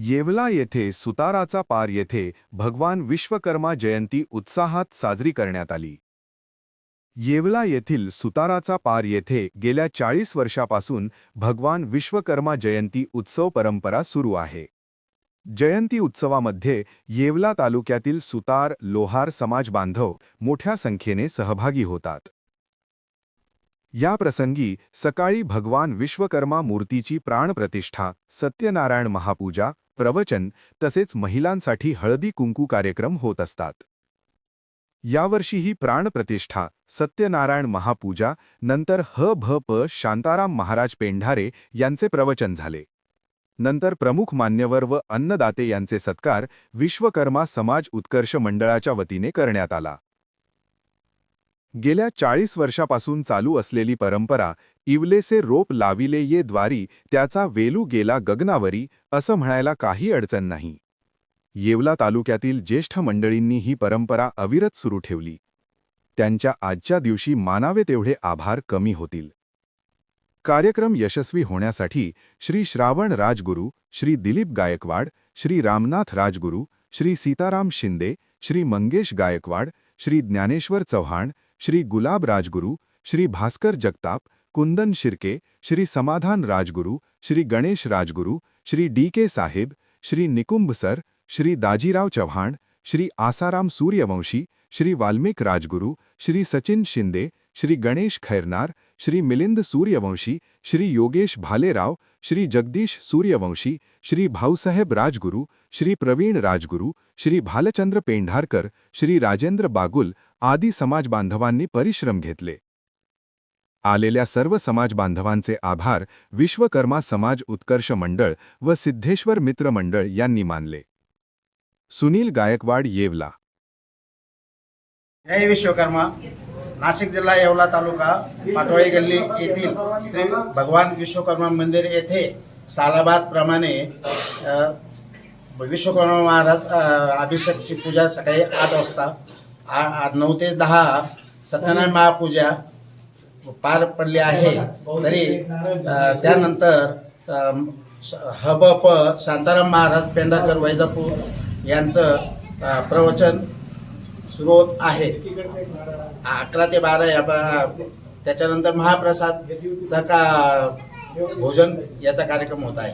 येवला येथे सुताराचा पार येथे भगवान विश्वकर्मा जयंती उत्साहात साजरी करण्यात आली. येवला येथील सुताराचा पार येथे गेल्या चाळीस वर्षापासून भगवान विश्वकर्मा जयंती उत्सव परंपरा सुरू आहे. जयंती उत्सवामध्ये येवला तालुक्यातील सुतार लोहार समाज बांधव मोठ्या संख्येने सहभागी होतात. या प्रसंगी सकाळी भगवान विश्वकर्मा मूर्तीची प्राणप्रतिष्ठा सत्यनारायण महापूजा प्रवचन तसेच महिलांसाठी हळदी कुंकू कार्यक्रम होत असतात. यावर्षीही प्राणप्रतिष्ठा सत्यनारायण महापूजा नंतर ह भ प शांताराम महाराज पेंढारे यांचे प्रवचन झाले. नंतर प्रमुख मान्यवर व अन्नदाते यांचे सत्कार विश्वकर्मा समाज उत्कर्ष मंडळाच्या वतीने करण्यात आला. गेल्या चाळीस वर्षापासून चालू असलेली परंपरा इवलेसे रोप लाविले ये द्वारी त्याचा वेलू गेला गगनावरी असं म्हणायला काही अडचण नाही. येवला तालुक्यातील ज्येष्ठ मंडळींनी ही परंपरा अविरत सुरू ठेवली. त्यांच्या आजच्या दिवशी मानावे तेवढे आभार कमी होतील. कार्यक्रम यशस्वी होण्यासाठी श्री श्रावण राजगुरू श्री दिलीप गायकवाड श्री रामनाथ राजगुरू श्री सीताराम शिंदे श्री मंगेश गायकवाड श्री ज्ञानेश्वर चव्हाण श्री गुलाब Rajguru, Shri Bhaskar Jagtap, Kundan Shirke, Shri Samadhan Rajguru, Shri Ganesh Rajguru, Shri D K Saheb, Shri Nikumbh sir, Shri Dajirao Chavan, Shri Asaram Suryavanshi, Shri Valmik Rajguru, Shri Sachin Shinde Shri Ganesh Khairnar, Shri Milind Suryavanshi, Shri Yogesh Bhalerao, Shri Jagdish Suryavanshi, Shri Bhausaheb Rajguru, Shri Praveen Rajguru, Shri Bhalchandra Pendharkar, Shri Rajendra Bagul आदी समाज बांधवांनी परिश्रम घेतले. आलेल्या सर्व समाज बांधवांचे आभार विश्वकर्मा समाज उत्कर्ष मंडळ व सिद्धेश्वर मित्र मंडळ यांनी मानले. सुनील गायकवाड येवला. जय विश्वकर्मा. नाशिक जिल्हा येवला तालुका पाटोळी गल्ली येथील श्री भगवान विश्वकर्मा मंदिर येथे सालाबाद प्रमाणे विश्वकर्मा महाराज अभिषेकची पूजा सकाळी आठ वाजता आ- आ- नऊ ते दहा सत्यनारायण महापूजा पार पडली आहे. तरी त्यानंतर अ, स- प शांताराम महाराज पेंढारकर वैजापूर यांचं प्रवचन सुरू होत आहे अकरा ते बारा या त्याच्यानंतर महाप्रसादचा का भोजन याचा कार्यक्रम होत आहे.